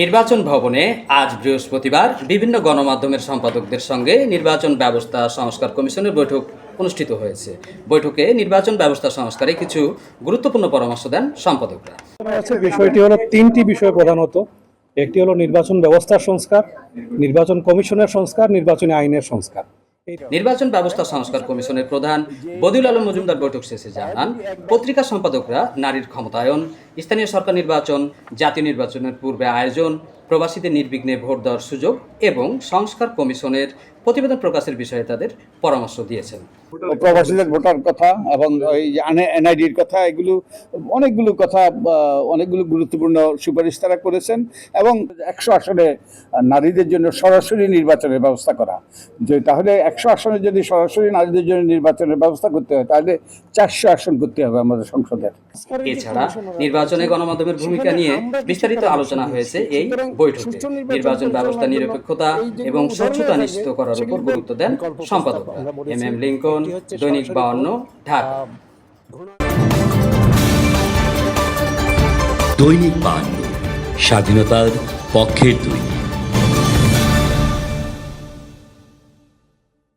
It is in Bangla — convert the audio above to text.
নির্বাচন ভবনে আজ বৃহস্পতিবার বিভিন্ন গণমাধ্যমের সম্পাদকদের সঙ্গে নির্বাচন ব্যবস্থা সংস্কার কমিশনের বৈঠক অনুষ্ঠিত হয়েছে। বৈঠকে নির্বাচন ব্যবস্থা সংস্কারে কিছু গুরুত্বপূর্ণ পরামর্শ দেন সম্পাদকরা। বিষয়টি হলো তিনটি বিষয় প্রধানত। একটি হলো নির্বাচন ব্যবস্থার সংস্কার, নির্বাচন কমিশনের সংস্কার, নির্বাচনী আইনের সংস্কার। নির্বাচন ব্যবস্থা সংস্কার কমিশনের প্রধান বদিউল আলম মজুমদার বৈঠক শেষে জানান, পত্রিকা সম্পাদকরা নারীর ক্ষমতায়ন, স্থানীয় সরকার নির্বাচন, জাতীয় নির্বাচনের পূর্বে আয়োজন প্রবাসীদের নির্বিঘ্নে ভোট দেওয়ার সুযোগ এবং সংস্কার কমিশনের প্রতিবেদন প্রকাশের বিষয়ে তাদের পরামর্শ দিয়েছেন। প্রবাসীদের ভোটার কথা এবং ওই এনআইডির কথা, এগুলো অনেকগুলো কথা অনেকগুলো গুরুত্বপূর্ণ সুপারিশ তারা করেছেন এবং একশো আসনে নারীদের জন্য সরাসরি নির্বাচনের ব্যবস্থা করা। যে তাহলে একশো আসনে যদি সরাসরি নারীদের জন্য নির্বাচনের ব্যবস্থা করতে হয়, তাহলে চারশো আসন করতে হবে আমাদের সংসদের। এছাড়া নির্বাচনে গণমাধ্যমের ভূমিকা নিয়ে বিস্তারিত আলোচনা হয়েছে এই বৈঠকে। নির্বাচন ব্যবস্থা নিরপেক্ষতা এবং স্বচ্ছতা নিশ্চিত করার উপর গুরুত্ব দেন সম্পাদকরা এম এম লিঙ্কন দৈনিক বাউন্ন ঢাকা। দৈনিক বান্ন স্বাধীনতার পক্ষের দৈনিক।